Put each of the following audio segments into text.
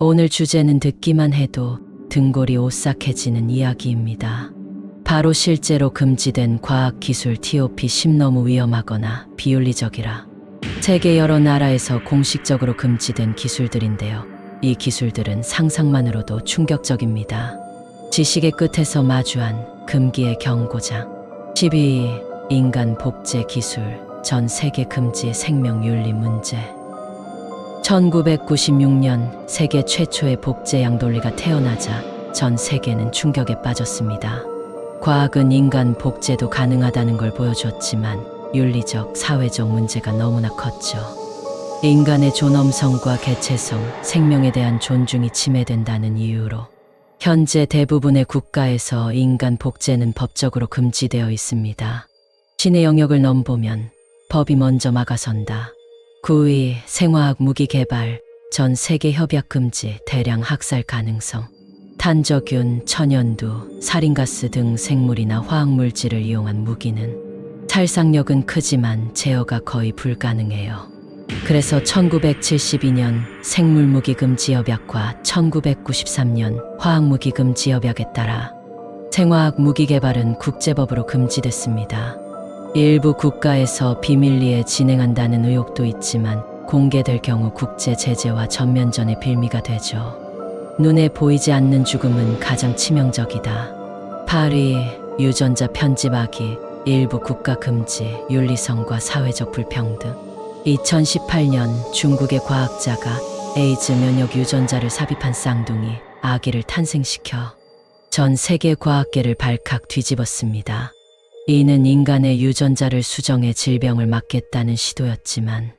오늘 주제는 듣기만 해도 등골이 오싹해지는 이야기입니다. 바로 실제로 금지된 과학기술 TOP 10 너무 위험하거나 비윤리적이라 세계 여러 나라에서 공식적으로 금지된 기술들인데요. 이 기술들은 상상만으로도 충격적입니다. 지식의 끝에서 마주한 금기의 경고장. 12. 인간 복제 기술. 전 세계 금지의 생명윤리 문제. 1996년 세계 최초의 복제 양돌리가 태어나자 전 세계는 충격에 빠졌습니다. 과학은 인간 복제도 가능하다는 걸 보여줬지만 윤리적, 사회적 문제가 너무나 컸죠. 인간의 존엄성과 개체성, 생명에 대한 존중이 침해된다는 이유로 현재 대부분의 국가에서 인간 복제는 법적으로 금지되어 있습니다. 신의 영역을 넘보면 법이 먼저 막아선다. 9위 생화학 무기 개발, 전 세계 협약 금지, 대량 학살 가능성. 탄저균, 천연두, 살인가스 등 생물이나 화학물질을 이용한 무기는 살상력은 크지만 제어가 거의 불가능해요. 그래서 1972년 생물무기 금지 협약과 1993년 화학무기 금지 협약에 따라 생화학 무기 개발은 국제법으로 금지됐습니다. 일부 국가에서 비밀리에 진행한다는 의혹도 있지만 공개될 경우 국제 제재와 전면전의 빌미가 되죠. 눈에 보이지 않는 죽음은 가장 치명적이다. 파리 유전자 편집하기 일부 국가 금지 윤리성과 사회적 불평등 2018년 중국의 과학자가 에이즈 면역 유전자를 삽입한 쌍둥이 아기를 탄생시켜 전 세계 과학계를 발칵 뒤집었습니다. 이는 인간의 유전자를 수정해 질병을 막겠다는 시도였지만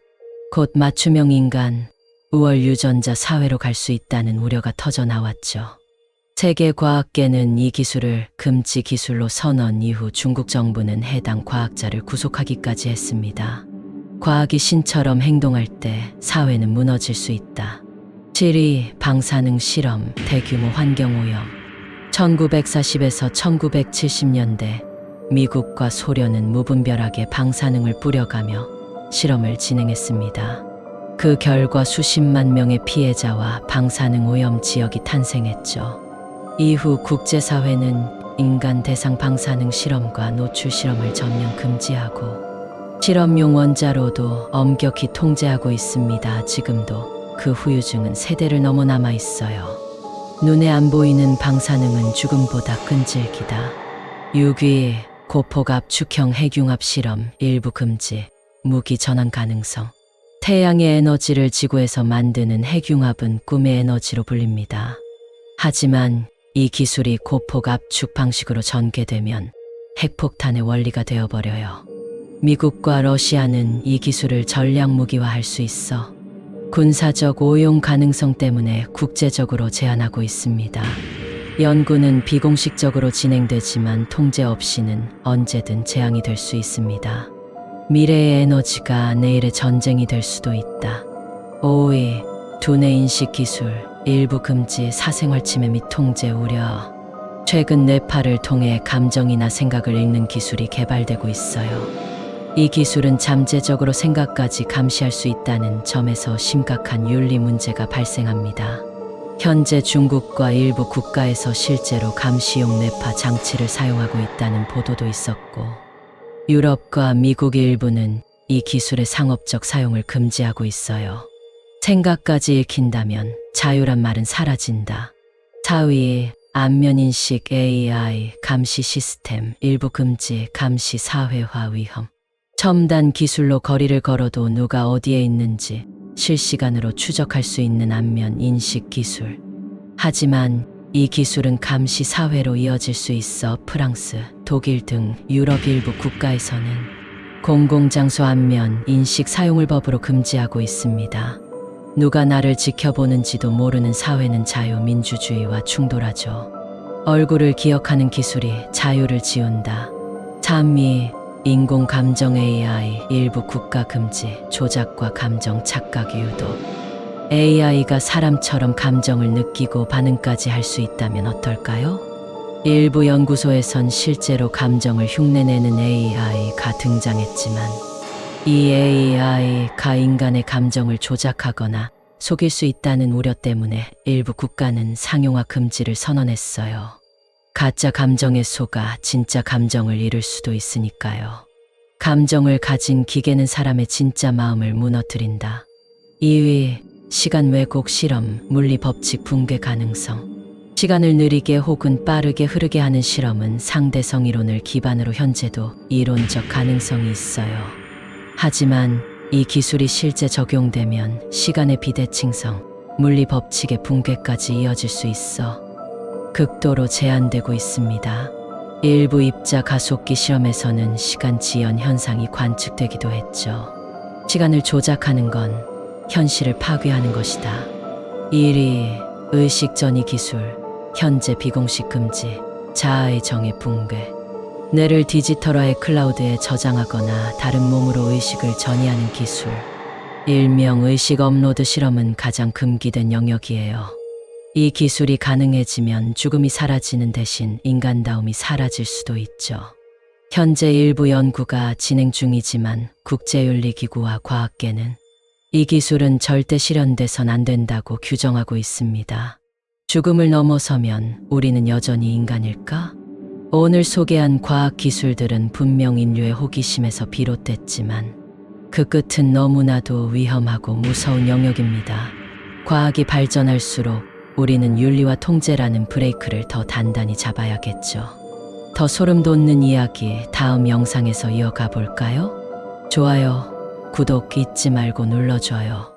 곧 맞춤형 인간, 우월 유전자 사회로 갈 수 있다는 우려가 터져 나왔죠. 세계 과학계는 이 기술을 금지 기술로 선언 이후 중국 정부는 해당 과학자를 구속하기까지 했습니다. 과학이 신처럼 행동할 때 사회는 무너질 수 있다. 7위 방사능 실험 대규모 환경오염 1940에서 1970년대 미국과 소련은 무분별하게 방사능을 뿌려가며 실험을 진행했습니다. 그 결과 수십만 명의 피해자와 방사능 오염 지역이 탄생했죠. 이후 국제사회는 인간 대상 방사능 실험과 노출 실험을 전면 금지하고 실험용 원자로도 엄격히 통제하고 있습니다. 지금도 그 후유증은 세대를 넘어 남아 있어요. 눈에 안 보이는 방사능은 죽음보다 끈질기다. 6위 고폭 압축형 핵융합 실험 일부 금지 무기 전환 가능성 태양의 에너지를 지구에서 만드는 핵융합은 꿈의 에너지로 불립니다. 하지만 이 기술이 고폭 압축 방식으로 전개되면 핵폭탄의 원리가 되어버려요. 미국과 러시아는 이 기술을 전략 무기화할 수 있어 군사적 오용 가능성 때문에 국제적으로 제한하고 있습니다. 연구는 비공식적으로 진행되지만 통제 없이는 언제든 재앙이 될 수 있습니다. 미래의 에너지가 내일의 전쟁이 될 수도 있다. 5위 두뇌 인식 기술 일부 금지 사생활 침해 및 통제 우려 최근 뇌파를 통해 감정이나 생각을 읽는 기술이 개발되고 있어요. 이 기술은 잠재적으로 생각까지 감시할 수 있다는 점에서 심각한 윤리 문제가 발생합니다. 현재 중국과 일부 국가에서 실제로 감시용 뇌파 장치를 사용하고 있다는 보도도 있었고, 유럽과 미국 일부는 이 기술의 상업적 사용을 금지하고 있어요. 생각까지 읽힌다면 자유란 말은 사라진다. 4위 안면인식 AI 감시 시스템 일부 금지 감시 사회화 위험 첨단 기술로 거리를 걸어도 누가 어디에 있는지 실시간으로 추적할 수 있는 안면 인식 기술. 하지만 이 기술은 감시 사회로 이어질 수 있어 프랑스, 독일 등 유럽 일부 국가에서는 공공장소 안면 인식 사용을 법으로 금지하고 있습니다. 누가 나를 지켜보는지도 모르는 사회는 자유민주주의와 충돌하죠. 얼굴을 기억하는 기술이 자유를 지운다. 3위 인공 감정 AI 일부 국가 금지 조작과 감정 착각 유도 AI가 사람처럼 감정을 느끼고 반응까지 할 수 있다면 어떨까요? 일부 연구소에선 실제로 감정을 흉내내는 AI가 등장했지만 이 AI가 인간의 감정을 조작하거나 속일 수 있다는 우려 때문에 일부 국가는 상용화 금지를 선언했어요. 가짜 감정에 속아 진짜 감정을 잃을 수도 있으니까요. 감정을 가진 기계는 사람의 진짜 마음을 무너뜨린다. 2위, 시간 왜곡 실험, 물리 법칙 붕괴 가능성. 시간을 느리게 혹은 빠르게 흐르게 하는 실험은 상대성 이론을 기반으로 현재도 이론적 가능성이 있어요. 하지만 이 기술이 실제 적용되면 시간의 비대칭성, 물리 법칙의 붕괴까지 이어질 수 있어 극도로 제한되고 있습니다. 일부 입자 가속기 실험에서는 시간 지연 현상이 관측되기도 했죠. 시간을 조작하는 건 현실을 파괴하는 것이다. 1위 의식 전이 기술, 현재 비공식 금지, 자아의 정의 붕괴. 뇌를 디지털화의 클라우드에 저장하거나 다른 몸으로 의식을 전이하는 기술. 일명 의식 업로드 실험은 가장 금기된 영역이에요. 이 기술이 가능해지면 죽음이 사라지는 대신 인간다움이 사라질 수도 있죠. 현재 일부 연구가 진행 중이지만 국제윤리기구와 과학계는 이 기술은 절대 실현돼선 안 된다고 규정하고 있습니다. 죽음을 넘어서면 우리는 여전히 인간일까? 오늘 소개한 과학 기술들은 분명 인류의 호기심에서 비롯됐지만 그 끝은 너무나도 위험하고 무서운 영역입니다. 과학이 발전할수록 우리는 윤리와 통제라는 브레이크를 더 단단히 잡아야겠죠. 더 소름 돋는 이야기 다음 영상에서 이어가 볼까요? 좋아요, 구독 잊지 말고 눌러줘요.